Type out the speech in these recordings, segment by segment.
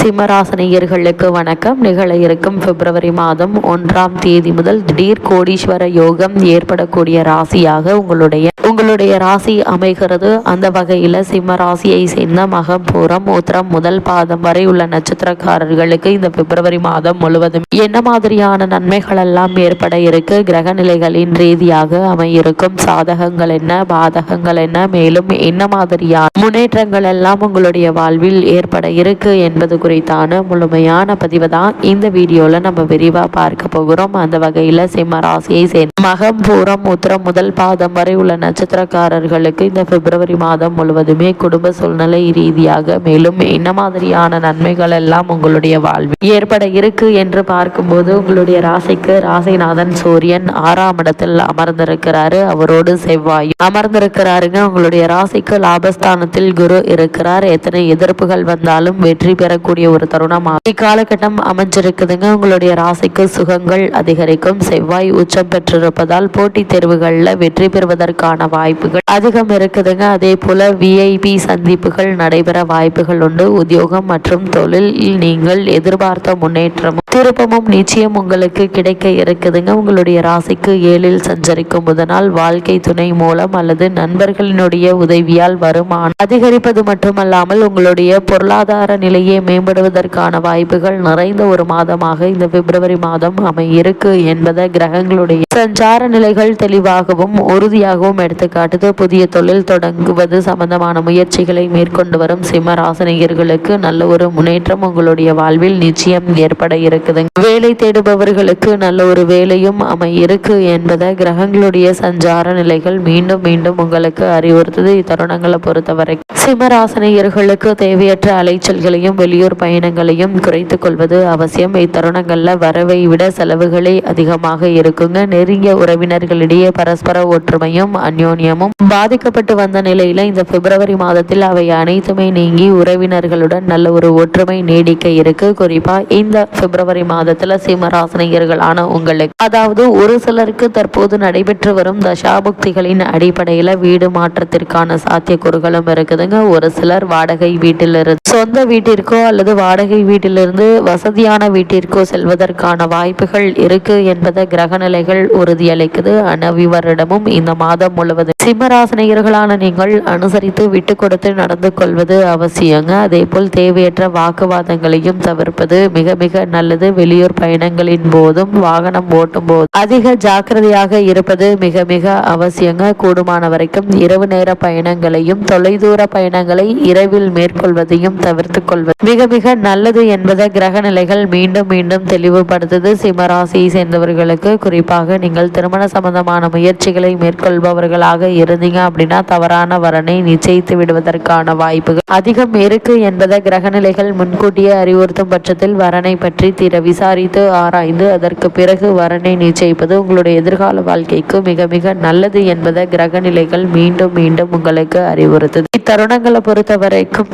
சிம்மராசனியர்களுக்கு வணக்கம். நிகழ இருக்கும் பிப்ரவரி மாதம் ஒன்றாம் தேதி முதல் திடீர் கோடீஸ்வர யோகம் ஏற்படக்கூடிய ராசியாக உங்களுடைய உங்களுடைய ராசி அமைகிறது. அந்த வகையில் சிம்ம ராசியை சேர்ந்த மகம் பூரம் உத்திரம் முதல் பாதம் வரை உள்ள நட்சத்திரக்காரர்களுக்கு இந்த பிப்ரவரி மாதம் முழுவதும் என்ன மாதிரியான நன்மைகள் எல்லாம் ஏற்பட இருக்கு? கிரக நிலைகளின் ரீதியாக அமையிருக்கும் சாதகங்கள் என்ன? பாதகங்கள் என்ன? மேலும் என்ன மாதிரியான முன்னேற்றங்கள் எல்லாம் உங்களுடைய வாழ்வில் ஏற்பட இருக்கு என்பது குறித்தான முழுமையான பதிவு தான் இந்த வீடியோல நம்ம விரிவா பார்க்க போகிறோம். அந்த வகையில் சிம்ம ராசியை சேர்ந்த மகம் பூரம் உத்திரம் முதல் பாதம் வரை உள்ள நட்சத்திரக்காரர்களுக்கு இந்த பிப்ரவரி மாதம் முழுவதுமே குடும்ப சூழ்நிலை ரீதியாக மேலும் என்ன மாதிரியான நன்மைகள் எல்லாம் உங்களுடைய வாழ்வில் ஏற்பட இருக்கு என்று பார்க்கும்போது உங்களுடைய ராசிக்கு ராசிநாதன் சூரியன் ஆறாம் இடத்தில் அமர்ந்திருக்கிறாரு. அவரோடு செவ்வாய் அமர்ந்திருக்கிறாருங்க. உங்களுடைய ராசிக்கு லாபஸ்தானத்தில் குரு இருக்கிறார். எத்தனை எதிர்ப்புகள் வந்தாலும் வெற்றி பெறக்கூடிய ஒரு தருணமாக இக்காலகட்டம் அமைஞ்சிருக்குதுங்க. உங்களுடைய ராசிக்கு சுகங்கள் அதிகரிக்கும். செவ்வாய் உச்சம் இருப்பதால் போட்டித் தேர்வுகளில் வெற்றி பெறுவதற்கான வாய்ப்புகள் அதிகம் இருக்குதுங்க. அதே போல விஐபி சந்திப்புகள் நடைபெற வாய்ப்புகள் உண்டு. உத்தியோகம் மற்றும் தொழிலில் நீங்கள் எதிர்பார்த்த முன்னேற்றமும் திருப்பமும் நிச்சயம் உங்களுக்கு கிடைக்க இருக்குதுங்க. உங்களுடைய ராசிக்கு ஏழில் சஞ்சரிக்கும் முதனால் வாழ்க்கை துணை மூலம் அல்லது நண்பர்களினுடைய உதவியால் வருமானம் அதிகரிப்பது மட்டுமல்லாமல் உங்களுடைய பொருளாதார நிலையை மேம்படுவதற்கான வாய்ப்புகள் நிறைந்த ஒரு மாதமாக இந்த பிப்ரவரி மாதம் அமையிருக்கு என்பதை கிரகங்களுடைய சஞ்சார நிலைகள் தெளிவாகவும் உறுதியாகவும் எடுத்துக்காட்டுது. புதிய தொழில் தொடங்குவது சம்பந்தமான முயற்சிகளை மேற்கொண்டு வரும் சிம்மராசனிகர்களுக்கு நல்ல ஒரு முன்னேற்றம் உங்களுடைய வாழ்வில் நிச்சயம் ஏற்பட இருக்குது. வேலை தேடுபவர்களுக்கு நல்ல ஒரு வேலையும் அமையிருக்கு என்பதை கிரகங்களுடைய சஞ்சார நிலைகள் மீண்டும் மீண்டும் உங்களுக்கு அறிவுறுத்துது. இத்தருணங்களை பொறுத்தவரை சிம்மராசனியர்களுக்கு தேவையற்ற அலைச்சல்களையும் வெளியூர் பயணங்களையும் குறைத்துக் கொள்வது அவசியம். இத்தருணங்களில் வரவை விட செலவுகளே அதிகமாக இருக்குங்க. நெருங்கிய உறவினர்களிடையே பரஸ்பர ஒற்றுமையும் அந்யோன்யமும் பாதிக்கப்பட்டு வந்த நிலையில இந்த பிப்ரவரி மாதத்தில் அவை அனைத்துமே நீங்கி உறவினர்களுடன் நல்ல ஒரு ஒற்றுமை நீடிக்க இருக்கு. குறிப்பா இந்த பிப்ரவரி மாதத்துல சிம்மராசனிகர்களான உங்களுக்கு. அதாவது ஒரு சிலருக்கு தற்போது நடைபெற்று வரும் தசாபுக்திகளின் அடிப்படையில வீடு மாற்றத்திற்கான சாத்தியக்கூறுகளும் இருக்குதுங்க. ஒரு சிலர் வாடகை வீட்டிலிருந்து சொந்த வீட்டிற்கோ அல்லது வாடகை வீட்டிலிருந்து வசதியான வீட்டிற்கோ செல்வதற்கான வாய்ப்புகள் இருக்கு என்பதை கிரகநிலைகள் ஒரு உறுதியளிக்குது. அனவிவரிடமும் இந்த மாதம் முழுவதும் சிம்மராசனியர்களான நீங்கள் அனுசரித்து விட்டு கொடுத்து நடந்து கொள்வது அவசியங்க. அதே போல் தேவையற்ற வாக்குவாதங்களையும் தவிர்ப்பது மிக மிக நல்லது. வெளியூர் பயணங்களின் போதும் வாகனம் ஓட்டும் போது அதிக ஜாக்கிரதையாக இருப்பது மிக மிக அவசியங்க. கூடுமான வரைக்கும் இரவு நேர பயணங்களையும் தொலைதூர பயணங்களை இரவில் மேற்கொள்வதையும் தவிர்த்து கொள்வது மிக மிக நல்லது என்பதை கிரக நிலைகள் மீண்டும் மீண்டும் தெளிவுபடுத்துது. சிம்மராசியை சேர்ந்தவர்களுக்கு குறிப்பாக நீங்கள் திருமண சம்பந்தமான முயற்சிகளை மேற்கொள்பவர்களாக இருந்தீங்க அப்படின்னா தவறான வரனை நிச்சயித்து விடுவதற்கான வாய்ப்புகள் அதிகம் இருக்கு என்பதை கிரகநிலைகள் முன்கூட்டியே அறிவுறுத்தும் பட்சத்தில் வரனை பற்றி தீர விசாரித்து ஆராய்ந்து அதற்கு பிறகு வரனை நிச்சயிப்பது உங்களுடைய எதிர்கால வாழ்க்கைக்கு மிக மிக நல்லது என்பதை கிரகநிலைகள் மீண்டும் மீண்டும் உங்களுக்கு அறிவுறுத்துது. இத்தருணங்களை பொறுத்த வரைக்கும்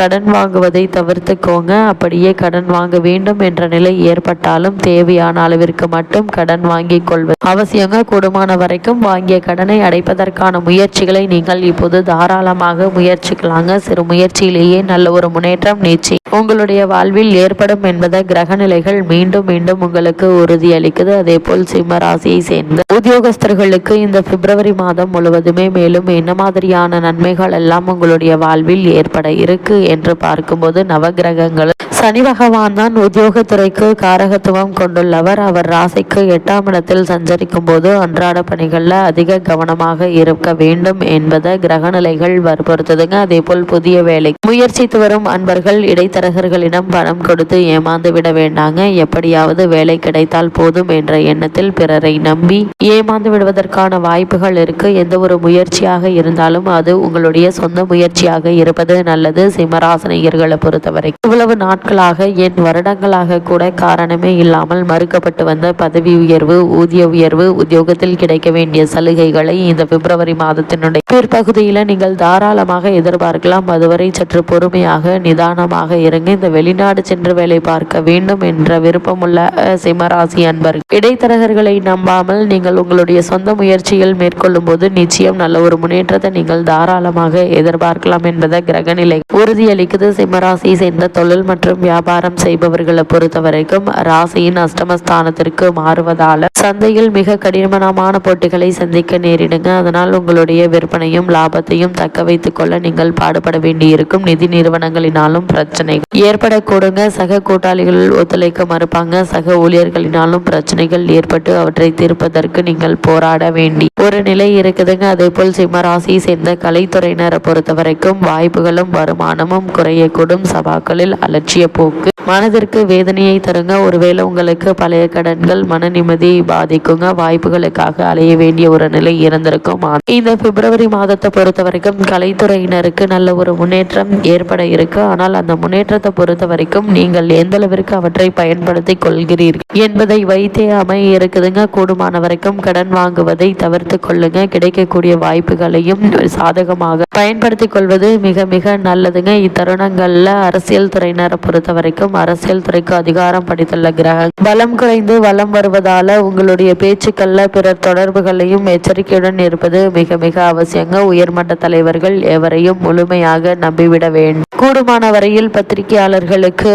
கடன் வாங்குவதை தவிர்த்துக்கோங்க. அப்படியே கடன் வாங்க வேண்டும் என்ற நிலை ஏற்பட்டாலும் தேவையான அளவிற்கு மட்டும் கடன் வாங்கிக் கொள்வது அவசியங்க கூடுமான வரைக்கும் வாங்கிய கடனை அடைப்பதற்கான முயற்சிகளை நீங்கள் இப்போது தாராளமாக முயற்சிக்கலாங்க. சிறு முயற்சியிலேயே நல்ல ஒரு முன்னேற்றம் நீச்சி. உங்களுடைய வாழ்வில் ஏற்படும் என்பதை கிரகநிலைகள் மீண்டும் மீண்டும் உங்களுக்கு உறுதியளிக்குது. அதே போல் சிம்ம ராசியை சேர்ந்த உத்தியோகஸ்தர்களுக்கு இந்த பிப்ரவரி மாதம் முழுவதுமே மேலும் என்ன மாதிரியான நன்மைகள் எல்லாம் உங்களுடைய வாழ்வில் ஏற்பட இருக்கு என்று பார்க்கும்போது நவகிரகங்கள் சனி பகவான் தான் உத்தியோகத்துறைக்கு காரகத்துவம் கொண்டுள்ளவர். அவர் ராசிக்கு எட்டாம் இடத்தில் சஞ்சரிக்கும் போது அன்றாட பணிகளில் அதிக கவனமாக இருக்க வேண்டும் என்பதை கிரகநிலைகள் வற்புறுத்துதுங்க. அதே போல் புதிய வேலை. முயற்சித்து வரும் அன்பர்கள் இடைத்தரகர்களிடம் பணம் கொடுத்து ஏமாந்து விட வேண்டாங்க. எப்படியாவது வேலை கிடைத்தால் போதும் என்ற எண்ணத்தில் பிறரை நம்பி ஏமாந்து விடுவதற்கான வாய்ப்புகள் இருக்கு. எந்த ஒரு முயற்சியாக இருந்தாலும் அது உங்களுடைய சொந்த முயற்சியாக இருப்பது நல்லது. சிம்மராசனியர்களை பொறுத்தவரை. இவ்வளவு நாட்கள் நாட்களாக என் வருடங்களாக கூட காரணமே இல்லாமல் மறுக்கப்பட்டு வந்த பதவி உயர்வு ஊதிய உயர்வு உத்தியோகத்தில் கிடைக்க வேண்டிய சலுகைகளை இந்த பிப்ரவரி மாதத்தினுடைய பிற்பகுதியில் நீங்கள் தாராளமாக எதிர்பார்க்கலாம். அதுவரை சற்று பொறுமையாக நிதானமாக இருங்க இந்த வெளிநாடு சென்று வேலை பார்க்க வேண்டும் என்ற விருப்பமுள்ள சிம்மராசி அன்பர் இடைத்தரகர்களை நம்பாமல் நீங்கள் உங்களுடைய சொந்த முயற்சிகள் மேற்கொள்ளும் போது நிச்சயம் நல்ல ஒரு முன்னேற்றத்தை நீங்கள் தாராளமாக எதிர்பார்க்கலாம் என்பதை கிரகநிலை. உறுதியளிக்குது சிம்மராசியை சேர்ந்த தொழில் மற்றும் வியாபாரம் செய்பவர்களை பொறுத்த வரைக்கும் ராசியின் அஷ்டமஸ்தானத்திற்கு மாறுவதால சந்தையில் மிக கடினமான போட்டிகளை சந்திக்க நேரிடுங்க. அதனால் உங்களுடைய விற்பனை விற்பனையும் லாபத்தையும் தக்க வைத்துக் கொள்ள நீங்கள் பாடுபட வேண்டியிருக்கும். நிதி நிறுவனங்களினாலும் பிரச்சனைகள் ஏற்படக்கூடுங்க. சக கூட்டாளிகள் ஒத்துழைக்க மறுப்பாங்க. சக ஊழியர்களினாலும் பிரச்சனைகள் ஏற்பட்டு அவற்றை தீர்ப்பதற்கு நீங்கள் போராட வேண்டி ஒரு நிலை இருக்குதுங்க. அதே போல் சிம்மராசியை சேர்ந்த கலைத்துறையினரை பொறுத்த வரைக்கும் வாய்ப்புகளும் வருமானமும் குறையக்கூடும். சபாக்களில் அலட்சிய போக்கு. மனதிற்கு வேதனையை தருங்க. ஒருவேளை உங்களுக்கு பழைய கடன்கள் மன நிம்மதியை பாதிக்குங்க. வாய்ப்புகளுக்காக அலைய வேண்டிய ஒரு நிலை இருந்திருக்கும். இந்த பிப்ரவரி மாதத்தை பொறுத்த வரைக்கும் கலைத்துறையினருக்கு நல்ல ஒரு முன்னேற்றம் ஏற்பட இருக்கு. ஆனால் அந்த முன்னேற்றத்தை பொறுத்த வரைக்கும் நீங்கள் எந்த அளவிற்கு அவற்றை பயன்படுத்தி கொள்கிறீர்கள் என்பதை வைத்தே அமைய இருக்குதுங்க. கூடுமான வரைக்கும் கடன் வாங்குவதை தவிர்த்து கொள்ளுங்க. கிடைக்கக்கூடிய வாய்ப்புகளையும் சாதகமாக பயன்படுத்தி கொள்வது மிக மிக நல்லதுங்க. இத்தருணங்கள்ல அரசியல் துறையினரை பொறுத்த வரைக்கும் அரசியல் துறைக்கு அதிகாரம் படித்துள்ள கிரக பலம் குறைந்து வலம் வருவதால உங்களுடைய பேச்சுக்கள்ல பிறர் தொடர்புகளையும் எச்சரிக்கையுடன் இருப்பது மிக மிக அவசியம் அவசியங்க உயர்மட்ட தலைவர்கள் எவரையும் முழுமையாக நம்பிவிட வேண்டும் கூடுமான வரையில் பத்திரிகையாளர்களுக்கு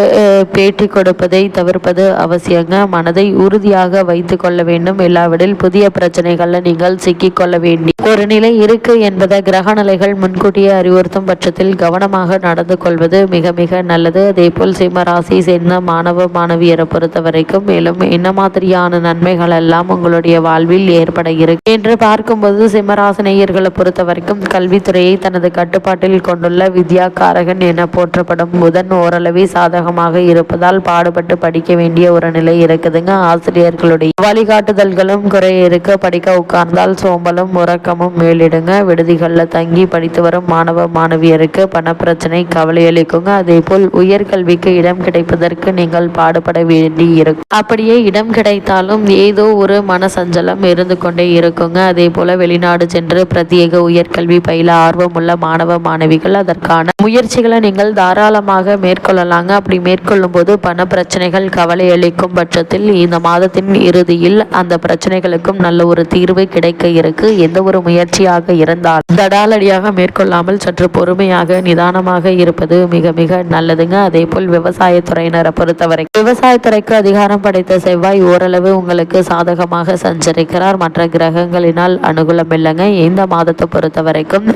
பேட்டி கொடுப்பதை தவிர்ப்பது அவசியங்க. மனதை உறுதியாக வைத்து கொள்ள வேண்டும். இல்லாவிடில் புதிய பிரச்சனைகள்ல நீங்கள் சிக்கிக் கொள்ள வேண்டி ஒரு நிலை இருக்கு என்பதை கிரக நிலைகள் முன்கூட்டியே அறிவுறுத்தும் பட்சத்தில் கவனமாக நடந்து கொள்வது மிக மிக நல்லது. அதே போல் சிம்ம ராசியை சேர்ந்த மாணவ மாணவியரை பொறுத்த வரைக்கும் மேலும் என்ன மாதிரியான நன்மைகள் எல்லாம் உங்களுடைய வாழ்வில் ஏற்பட இருக்கு. என்று பார்க்கும்போது சிம்மராசினியர்களை பொறுத்த வரைக்கும் கல்வித்துறையை தனது கட்டுப்பாட்டில் கொண்டுள்ள வித்யாகாரகன் என போற்றப்படும் புதன் ஓரளவே சாதகமாக இருப்பதால் பாடுபட்டு படிக்க வேண்டிய ஒரு நிலை இருக்குதுங்க. ஆசிரியர்களுடைய வழிகாட்டுதல்களும் குறைய இருக்க. படிக்க உட்கார்ந்தால் சோம்பலும் உறக்கமும் மேலிடுங்க. விடுதிகளில் தங்கி படித்து வரும் மாணவ மாணவியருக்கு பணப்பிரச்சனை கவலை அளிக்குங்க. அதே போல் உயர்கல்விக்கு இடம் கிடைப்பதற்கு நீங்கள் பாடுபட வேண்டி இருக்கும். அப்படியே இடம் கிடைத்தாலும் ஏதோ ஒரு மனசஞ்சலம் இருந்து கொண்டே இருக்குங்க. அதே போல வெளிநாடு சென்று பிரத்யேக உயர்கல்வி பயில ஆர்வமுள்ள மாணவ மாணவிகள் அதற்கான முயற்சிகளை நீங்கள் தாராளமாக மேற்கொள்ளலாங்க. அப்படி மேற்கொள்ளும் போது பண பிரச்சனைகள் கவலை அளிக்கும் பட்சத்தில் இந்த மாதத்தின் இறுதியில் அந்த பிரச்சனைகளுக்கும் நல்ல ஒரு தீர்வு கிடைக்க இருக்கு. எந்த ஒரு முயற்சியாக இருந்தால் தடாலடியாக மேற்கொள்ளாமல் சற்று பொறுமையாக நிதானமாக இருப்பது மிக மிக நல்லதுங்க. அதே போல் விவசாயத்துறையினரை பொறுத்தவரை விவசாயத்துறைக்கு அதிகாரம் படைத்த செவ்வாய் ஓரளவு உங்களுக்கு சாதகமாக சஞ்சரிக்கிறார். மற்ற கிரகங்களினால் அனுகூலம் இல்லைங்க. இந்த மாதத்தை பொறுத்த வரைக்கும்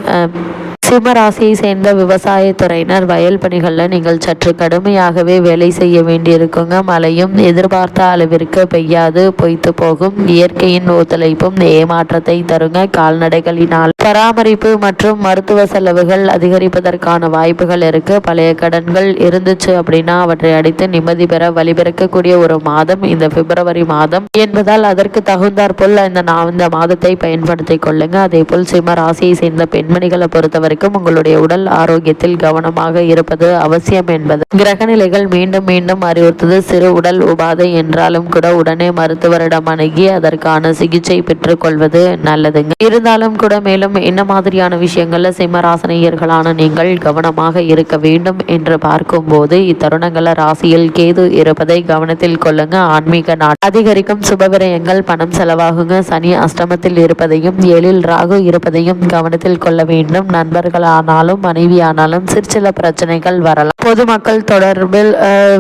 சிம்மராசியை ராசியை சேர்ந்த விவசாயத்துறையினர் வயல் பணிகளில் நீங்கள் சற்று கடுமையாகவே வேலை செய்ய வேண்டியிருக்குங்க. மழையும் எதிர்பார்த்த அளவிற்கு பெய்யாது பொய்த்து போகும். இயற்கையின் ஒத்துழைப்பும் ஏமாற்றத்தை தருங்க. கால்நடைகளினால் பராமரிப்பு மற்றும் மருத்துவ செலவுகள் அதிகரிப்பதற்கான வாய்ப்புகள் இருக்கு. பழைய கடன்கள் இருந்துச்சு அப்படின்னா அவற்றை அடித்து நிம்மதி பெற வழிபிறக்கக்கூடிய ஒரு மாதம் இந்த பிப்ரவரி மாதம் என்பதால் அதற்கு தகுந்தாற்போல் இந்த நான் இந்த மாதத்தை பயன்படுத்திக் கொள்ளுங்க. அதே போல் சிம்ம ராசியை சேர்ந்த பெண்மணிகளை பொறுத்தவரை வரைக்கும் உங்களுடைய உடல் ஆரோக்கியத்தில் கவனமாக இருப்பது அவசியம் என்பது. கிரகநிலைகள் மீண்டும் மீண்டும் அறிவுறுத்தது. சிறு உடல் உபாதை என்றாலும் கூட உடனே மருத்துவரிடம் அணுகி அதற்கான சிகிச்சை பெற்றுக்கொள்வது நல்லதுங்க. இருந்தாலும் கூட மேலும் என்ன மாதிரியான விஷயங்கள்ல சிம்மராசனையர்களான நீங்கள் கவனமாக இருக்க வேண்டும் என்று பார்க்கும்போது இத்தருணங்கள ராசியில் கேது இருப்பதை கவனத்தில் கொள்ளுங்க. ஆன்மீக நாட் அதிகரிக்கும் சுபவிரயங்கள் பணம் செலவாகுங்க. சனி அஷ்டமத்தில் இருப்பதையும் ஏழில் ராகு இருப்பதையும் கவனத்தில் கொள்ள வேண்டும். நண்பர் நண்பர்களானாலும் மனைவியானாலும் சிற்சில பிரச்சனைகள் வரலாம். பொதுமக்கள் தொடர்பில்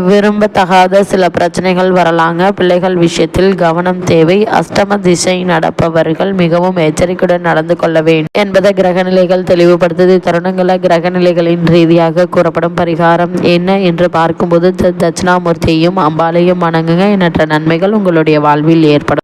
விரும்பத்தகாத சில பிரச்சனைகள் வரலாங்க. பிள்ளைகள் விஷயத்தில் கவனம் தேவை. அஷ்டம திசை நடப்பவர்கள் மிகவும் எச்சரிக்கையுடன் நடந்து கொள்ள வேண்டும். என்பதை கிரகநிலைகள் தெளிவுபடுத்தது. தருணங்கள கிரகநிலைகளின் ரீதியாக கூறப்படும் பரிகாரம் என்ன என்று பார்க்கும்போது தட்சிணாமூர்த்தியையும் அம்பாலையும் வணங்குங்க. எண்ணற்ற நன்மைகள் உங்களுடைய வாழ்வில் ஏற்படும்.